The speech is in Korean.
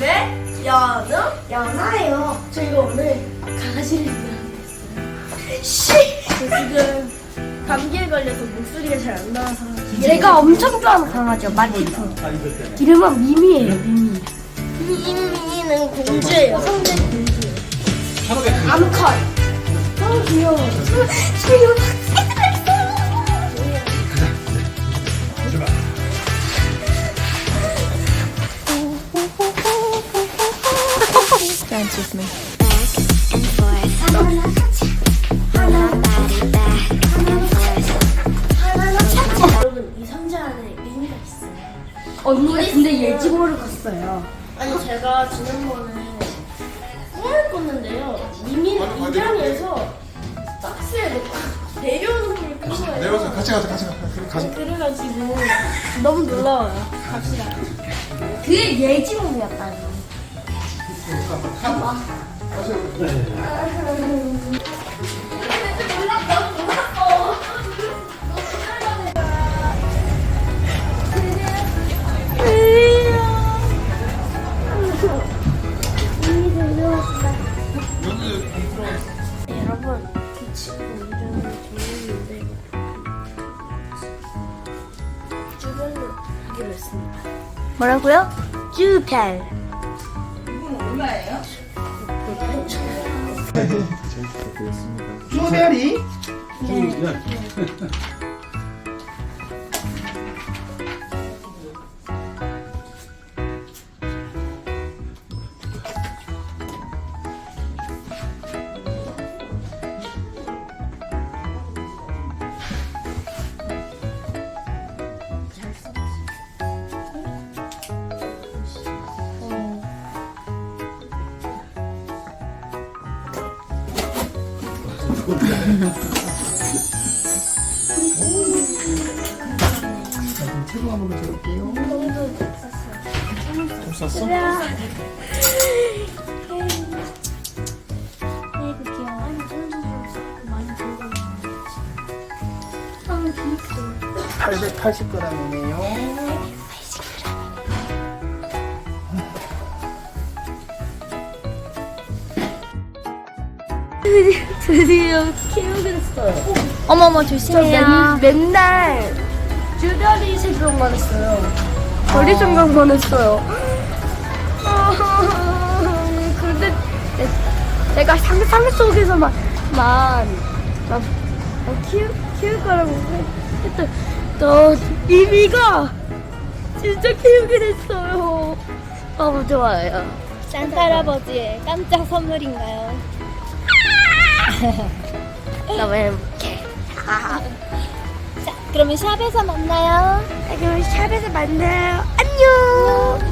왜? 연우? 연아요. 저희가 오늘 강아지를 입양했어요. 씨! 저 지금 감기에 걸려서 목소리가 잘 안 나와서. 제가 엄청 좋아하는 강아지요. 마티프. 이름은 미미예요. 미미. 미미는 공주예요. 성대 공주예요. 암컷. 너무 귀여워. 지금 Dance and forth. 여러분, 이 상자 안에 미미가 있어요. 언니가 근데 예지고를 갔어요. 아니, 제가 지난번에 꿈을 꿨는데요. 미미는 입양해서 박스에 넣고 내려오는 걸꾼 거예요. 내려와서 같이 가자 같이 가자 그래, 가자 그래가지고 너무 놀라워요. 갑시다. 그게 예지고였다니. 뭐라고요? 쭈별. 쭈베리 채도 한번 적을게요 좀 쌌어? 아이고 귀여워. 아니 많이 들고 880g이네요 드디어 키우게 됐어요. 어머머 저 조심해요. 맨, 맨날 쭈별이 생각만 했어요. 별이 생각만 했어요. 근데 내- 내가 상상 속에서만 만, 만 어, 키우, 키울 거라고 했던 또 이미가 진짜 키우게 됐어요. 너무 좋아요. 산타 할아버지의 깜짝 선물인가요? 너무 행복해. 자, 그러면 샵에서 만나요. 그럼 샵에서 만나요. 안녕.